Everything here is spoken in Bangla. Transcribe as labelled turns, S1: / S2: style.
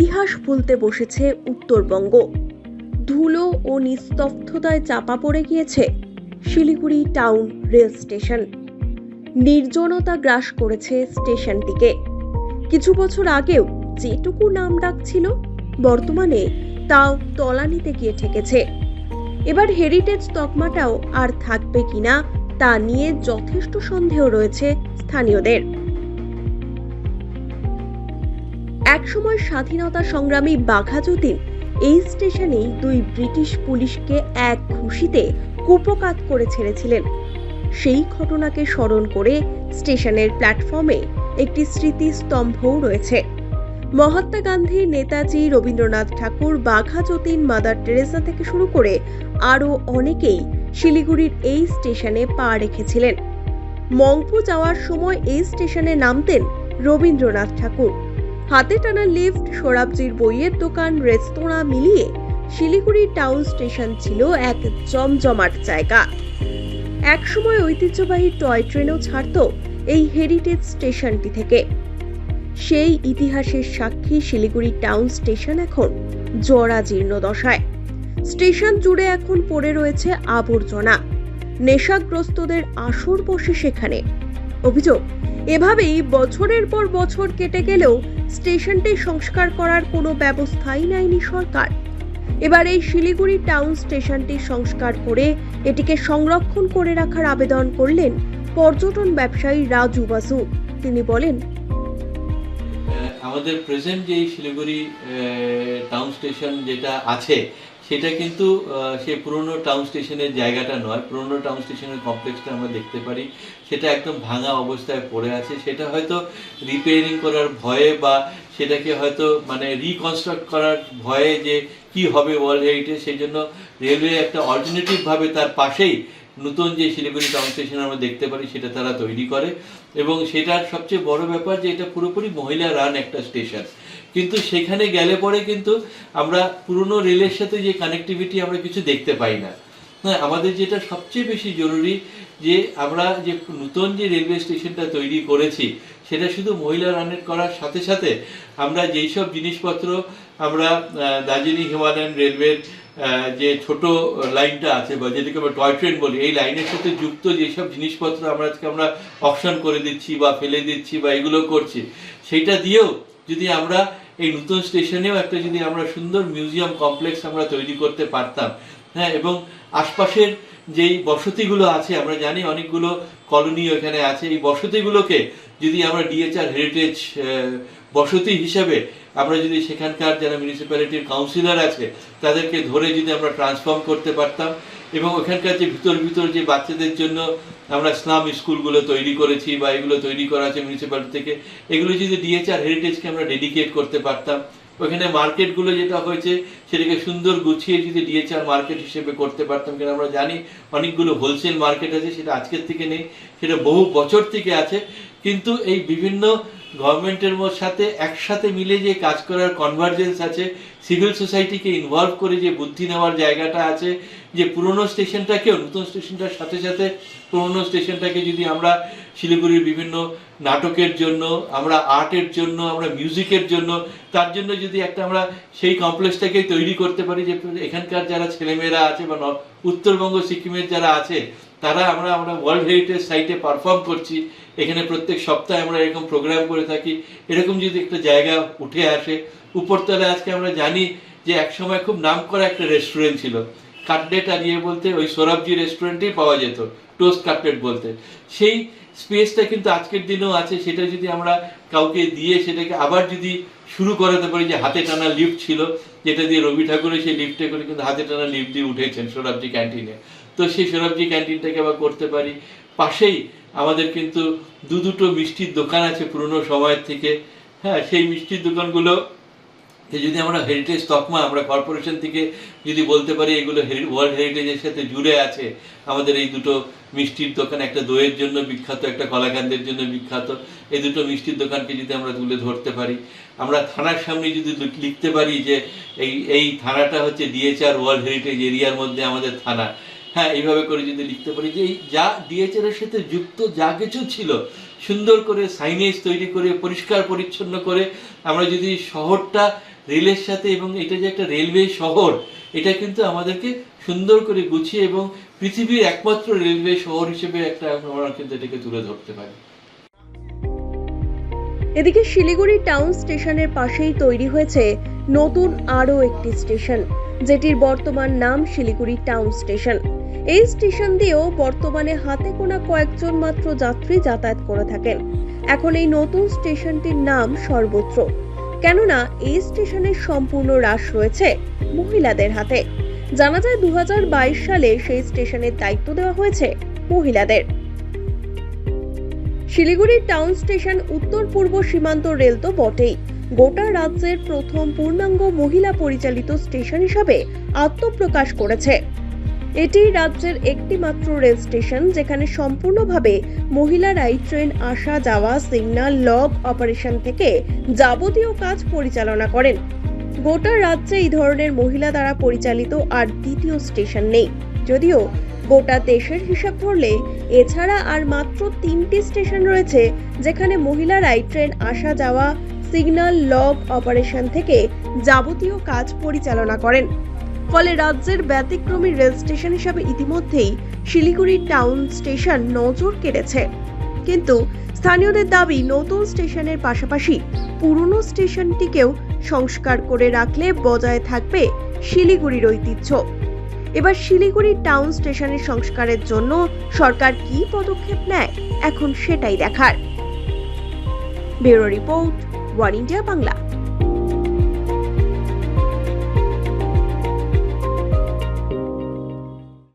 S1: ইতিহাস ভুলতে বসেছে উত্তরবঙ্গ। ধুলো ও নিস্তব্ধতায় চাপা পড়ে গিয়েছে শিলিগুড়ি টাউন রেল স্টেশন। নির্জনতা গ্রাস করেছে স্টেশনটিকে। কিছু বছর আগেও যেটুকু নাম ডাক ছিল, বর্তমানে তাও তলানিতে গিয়ে ঠেকেছে। এবার হেরিটেজ তকমাটাও আর থাকবে কিনা তা নিয়ে যথেষ্ট সন্দেহ রয়েছে স্থানীয়দের। একসময় স্বাধীনতা সংগ্রামী বাঘা যতীন এই স্টেশনেই দুই ব্রিটিশ পুলিশকে এক খুশিতে কুপকাত করে ছেড়েছিলেন। সেই ঘটনাকে স্মরণ করে স্টেশনের প্ল্যাটফর্মে একটি স্মৃতিস্তম্ভও রয়েছে। মহাত্মা গান্ধী, নেতাজি, রবীন্দ্রনাথ ঠাকুর বাঘা যতীন মাদার টেরেসা থেকে শুরু করে আরও অনেকেই শিলিগুড়ির এই স্টেশনে পা রেখেছিলেন। মংপু যাওয়ার সময় এই স্টেশনে নামতেন রবীন্দ্রনাথ ঠাকুর। হাতে টানা লিফট সোরাবজির বইয়ের দোকান, রেস্তোরাঁ মিলিয়ে শিলিগুড়ি টাউন স্টেশন ছিল এক জমজমাট জায়গা। একসময় ঐতিহ্যবাহী টয় ট্রেনও ছাড়ত এই হেরিটেজ স্টেশনটি থেকে। সেই ইতিহাসের সাক্ষী শিলিগুড়ি টাউন স্টেশন এখন জরাজীর্ণ দশায়। স্টেশন জুড়ে এখন পড়ে রয়েছে আবর্জনা। নেশাগ্রস্তদের আসর বসে সেখানে। অভিযোগ। এভাবেই বছরের পর বছর কেটে গেলেও স্টেশনটি সংস্কার করার কোনো ব্যবস্থাই নেয়নি সরকার। এবার এই শিলিগুড়ি টাউন স্টেশনটি সংস্কার করে এটিকে সংরক্ষণ করে রাখার আবেদন করলেন পর্যটন ব্যবসায়ী রাজু বাসু। তিনি বলেন
S2: আমাদের প্রেজেন্ট যে শিলিগুড়ি টাউন স্টেশন যেটা আছে সেটা কিন্তু সেই পুরনো টাউন স্টেশনের জায়গাটা নয়। পুরনো টাউন স্টেশনের কমপ্লেক্সটা আমরা দেখতে পারি। সেটা একদম ভাঙা অবস্থায় পড়ে আছে। সেটা হয়তো রিপেয়ারিং করার ভয়ে বা সেটাকে হয়তো মানে রিকনস্ট্রাক্ট করার ভয়ে যে কি হবে ওয়ার্ল্ড হেরিটেজ সেই জন্য রেলওয়ে একটা অল্টারনেটিভ ভাবে তার পাশেই নতুন যে শিলিগুড়ি টাউন স্টেশন আমরা দেখতে পারি, সেটা তারা তৈরি করে। এবং সেটার সবচেয়ে বড় ব্যাপার যে এটা পুরোপুরি মহিলা রান একটা স্টেশন কিন্তু সেখানে গেলে পরে কিন্তু আমরা পুরনো রেলের সাথে যে কানেক্টিভিটি আমরা কিছু দেখতে পাই না। হ্যাঁ আমাদের যেটা সবচেয়ে বেশি জরুরি যে আমরা যে নতুন যে রেলওয়ে স্টেশনটা তৈরি করেছি, সেটা শুধু মহিলা রানের করার সাথে সাথে আমরা যেই সব জিনিসপত্র আমরা দার্জিলিং, হিমালয়ান রেলওয়ের যে ছোট লাইনটা আছে বা যেটাকে আমরা টয় ট্রেন বলি, এই লাইনের সাথে যুক্ত যেসব জিনিসপত্র আমরা আজকে আমরা অপশন করে দিচ্ছি বা ফেলে দিচ্ছি বা এগুলো করছি সেইটা দিয়েও যদি আমরা এই নতুন স্টেশনেও একটা যদি আমরা সুন্দর মিউজিয়াম কমপ্লেক্স আমরা তৈরি করতে পারতাম। হ্যাঁ এবং আশপাশের যেই বসতিগুলো আছে, আমরা জানি অনেকগুলো কলোনি ওখানে আছে। এই বসতিগুলোকে যদি আমরা ডিএচআর হেরিটেজ বসতি হিসাবে আমরা যদি সেখানকার যারা মিউনিসিপ্যালিটির কাউন্সিলর আছে, তাদেরকে ধরে যদি আমরা ট্রান্সফর্ম করতে পারতাম এবং ওখানকার যে ভিতর ভিতর যে বাচ্চাদের জন্য আমরা স্লাম স্কুলগুলো তৈরি করেছি বা এগুলো তৈরি করা আছে মিউনিসিপ্যালিটি থেকে, এগুলো যদি ডিএচআর হেরিটেজকে আমরা ডেডিকেট করতে পারতাম, ওখানে মার্কেটগুলো যেটা হয়েছে সেটাকে সুন্দর গুছিয়ে যদি ডিএচআর মার্কেট হিসেবে করতে পারতাম কারণ আমরা জানি, অনেকগুলো হোলসেল মার্কেট আছে, সেটা আজকের থেকে নেই, সেটা বহু বছর থেকে আছে, কিন্তু এই বিভিন্ন গভর্নমেন্টের সাথে একসাথে মিলে যে কাজ করার কনভার্জেন্স আছে সিভিল সোসাইটিকে ইনভলভ করে যে বুদ্ধি নেওয়ার জায়গাটা আছে যে পুরনো স্টেশনটাকেও, নতুন স্টেশনটার সাথে সাথে পুরনো স্টেশনটাকে যদি আমরা শিলিগুড়ির বিভিন্ন নাটকের জন্য, আমরা আর্টের জন্য, আমরা মিউজিকের জন্য, তার জন্য যদি একটা আমরা সেই কমপ্লেক্সটাকে তৈরি করতে পারি যে এখানকার যারা ছেলেমেয়েরা আছে বা উত্তরবঙ্গ, সিকিমের যারা আছে, তারা আমরা আমরা ওয়ার্ল্ড হেরিটেজ সাইটে পারফর্ম করছি। এখানে প্রত্যেক সপ্তাহে আমরা এরকম প্রোগ্রাম করে থাকি। এরকম যদি একটা জায়গা উঠে আসে, উপরতলায় আজকে আমরা জানি যে একসময় খুব নাম করা একটা রেস্টুরেন্ট ছিল। কাটলেট আর ইয়ে বলতে ওই সৌরভজি রেস্টুরেন্টেই পাওয়া যেত টোস্ট কাটলেট বলতে। সেই স্পেসটা কিন্তু আজকের দিনেও আছে, সেটা যদি আমরা কাউকে দিয়ে সেটাকে আবার যদি শুরু করাতে পারি যে হাতে টানা লিফট ছিল, যেটা দিয়ে রবি ঠাকুরের সেই লিফটে করে কিন্তু হাতে টানা লিফট দিয়ে উঠেছেন সৌরভজি ক্যান্টিনে তো সেই সৌরভজি ক্যান্টিনটাকে আবার করতে পারি। পাশেই আমাদের কিন্তু দু দুটো মিষ্টির দোকান আছে পুরনো সময়ের থেকে। হ্যাঁ সেই মিষ্টির দোকানগুলো যে যদি আমরা হেরিটেজ তকমা, আমরা কর্পোরেশন থেকে যদি বলতে পারি এগুলো ওয়ার্ল্ড হেরিটেজের সাথে জুড়ে আছে, আমাদের এই দুটো মিষ্টির দোকান, একটা দইয়ের জন্য বিখ্যাত, একটা কলাকান্দের জন্য বিখ্যাত, এই দুটো মিষ্টির দোকানকে যদি আমরা তুলে ধরতে পারি, আমরা থানার সামনে যদি লিখতে পারি যে এই এই থানাটা হচ্ছে ডিএচআর ওয়ার্ল্ড হেরিটেজ এরিয়ার মধ্যে আমাদের থানা। হ্যাঁ এইভাবে করে যদি লিখতে পারি যে এই যা ডিএচআর এর সাথে যুক্ত যা কিছু ছিল, সুন্দর করে সাইনেজ তৈরি করে, পরিষ্কার পরিচ্ছন্ন করে, আমরা যদি শহরটা রেলের সাথে এবং এটা যে একটা রেলওয়ে শহর, এটা কিন্তু আমাদেরকে সুন্দর করে গুছিয়ে এবং পৃথিবীর একমাত্র রেলওয়ে শহর হিসেবে একটা আমরা কিন্তু এটাকে তুলে ধরতে পারি।
S1: এদিকে শিলিগুড়ি টাউন স্টেশনের পাশেই তৈরি হয়েছে নতুন আরও একটি স্টেশন, যেটির বর্তমান নাম শিলিগুড়ি টাউন স্টেশন। এই স্টেশন দিয়েও বর্তমানে হাতে গোনা কয়েকজন মাত্র যাত্রী যাতায়াত করে থাকেন। এখন এই নতুন স্টেশনটির নাম সর্বত্র। কেননা এই স্টেশনের সম্পূর্ণ হ্রাস রয়েছে মহিলাদের হাতে। জানা যায় দু হাজার বাইশ সালে সেই স্টেশনের দায়িত্ব দেওয়া হয়েছে মহিলাদের। শিলিগুড়ি টাউন স্টেশন উত্তর পূর্ব সীমান্ত রেল তো বটেই। গোটা রাজ্যের প্রথম পূর্ণাঙ্গ মহিলা পরিচালিত স্টেশন হিসাবে আত্মপ্রকাশ করেছে। এটি রাজ্যের একটি মাত্র রেল স্টেশন, যেখানে সম্পূর্ণভাবে মহিলারাই ট্রেন, আসা, যাওয়া, সিগন্যাল লগ অপারেশন থেকে যাবতীয় কাজ পরিচালনা করেন। গোটা রাজ্যে এই ধরনের মহিলা দ্বারা পরিচালিত আর দ্বিতীয় স্টেশন নেই। যদিও গোটা দেশের হিসাব ধরলে এছাড়া আর মাত্র তিনটি স্টেশন রয়েছে, যেখানে মহিলারাই ট্রেন, আসা, যাওয়া, সিগন্যাল লগ অপারেশন থেকে যাবতীয় কাজ পরিচালনা করেন। ফলে রাজ্যের ব্যতিক্রমী রেল স্টেশন হিসাবে ইতিমধ্যেই শিলিগুড়ি টাউন স্টেশন নজর কেড়েছে। কিন্তু স্থানীয়দের দাবি, নতুন স্টেশনের পাশাপাশি পুরনো স্টেশনটিকেও সংস্কার করে রাখলে বজায় থাকবে শিলিগুড়ির ঐতিহ্য। এবার শিলিগুড়ি টাউন স্টেশনের সংস্কারের জন্য সরকার কি পদক্ষেপ নেয়, এখন সেটাই দেখার। Bureau report, One India Bangla.